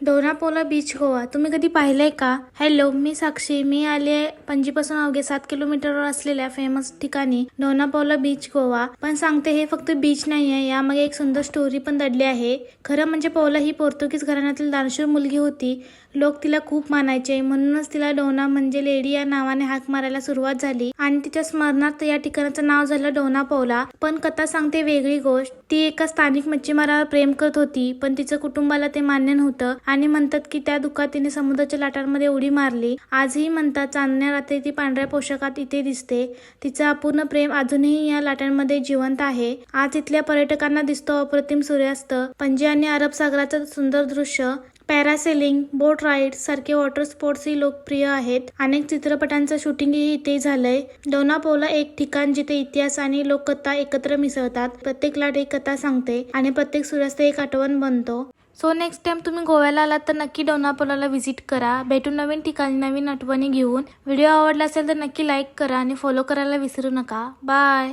Dona Paula beach Goa. तुम्ही कधी पाहिलंय का? हॅलो मी साक्षी. मी आले पणजीपासून अवघे सात किलोमीटरवर असलेल्या फेमस ठिकाणी डोनापोला बीच गोवा. पण सांगते हे फक्त बीच नाही आहे यामागे एक सुंदर स्टोरी पण दडली आहे. खरं म्हणजे पोला ही पोर्तुगीज घराण्यातील दानशूर मुलगी होती. लोक तिला खूप मानायचे. म्हणूनच तिला डोना म्हणजे लेडी या नावाने हाक मारायला सुरुवात झाली. आणि तिच्या स्मरणार्थ या ठिकाणाचं नाव झालं डोनापौला. पण कथा सांगते वेगळी गोष्ट. ती एका स्थानिक मच्छीमारावर प्रेम करत होती पण तिचं कुटुंबाला ते मान्य नव्हतं. आणि म्हणतात की त्या दुःखात तिने समुद्राच्या लाटांमध्ये उडी मारली. आजही म्हणतात चांदण्या रात्री ती पांढऱ्या पोशाखात इथे दिसते. तिचं अपूर्ण प्रेम अजूनही या लाटांमध्ये जिवंत आहे. आज इथल्या पर्यटकांना दिसतो अप्रतिम सूर्यास्त. पणजी आणि अरब सागराचं सुंदर दृश्य. पॅरासेलिंग बोट राईड सारखे वॉटर स्पोर्ट्सही लोकप्रिय आहेत. अनेक चित्रपटांचं शूटिंगही इथे झालंय. डोनापोला एक ठिकाण जिथे इतिहास आणि लोककथा एकत्र मिसळतात. प्रत्येक लाट एक कथा सांगते आणि प्रत्येक सूर्यास्त एक आठवण बनतो. सो नेक्स्ट टाइम तुम्ही गोव्याला आलात तर नक्की डोनापोलाला व्हिजिट करा. भेटून नवीन ठिकाणी नवीन आठवणी घेऊन. व्हिडिओ आवडला असेल तर नक्की लाईक करा आणि फॉलो करायला विसरू नका. बाय